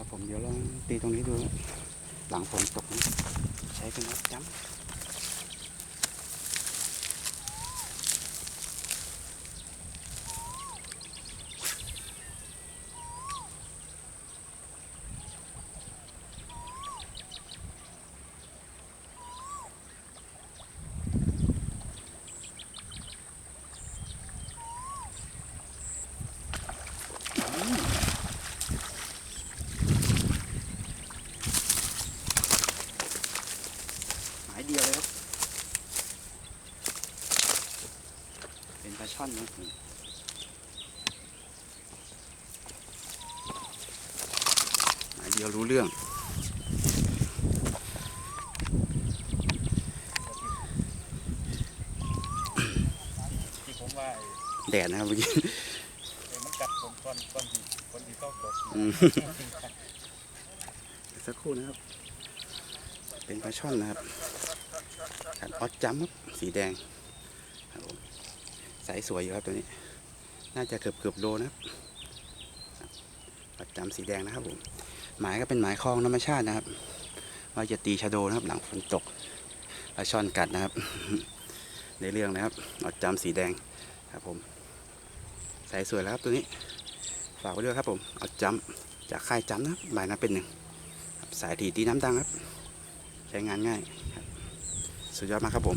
ครับผมเดี๋ยวลองตีตรงนี้ดู หลังฝนตกใช้เป็นรถจ้ำายเดียวเลยครับ เป็นปลาช่อนนะหมายเดียวรู้เรื่องที่ผมว่าไอ้แดดนะครับเมื่อกี้ไอ้มันกัดผมก่อนก่อนที่ก่อนที่เข้าตกอืมสักครู่นะครับ เป็นปลาช่อนนะครับ ขันออดจัมครับสีแดงครับผมสายสวยอยู่ครับตัวนี้ น่าจะเกือบเกือบโลนะครับออดจัมสีแดงนะครับผมหมายก็เป็นหมายคลองธรรมชาตินะครับ ว่าจะตีชะโดนะครับ หลังฝนตกปลาช่อนกัดนะครับ ในเรื่องนะครับออดจัมสีแดงครับผมสายสวยแล้วครับตัวนี้ ฝากไว้ด้วยครับผมออดจัมจากค่ายจัมนะครับหมายน้ำเป็นหนึ่งสายถีตีน้ำดังครับ ใช้งานง่ายค สุดยอดมากครับผม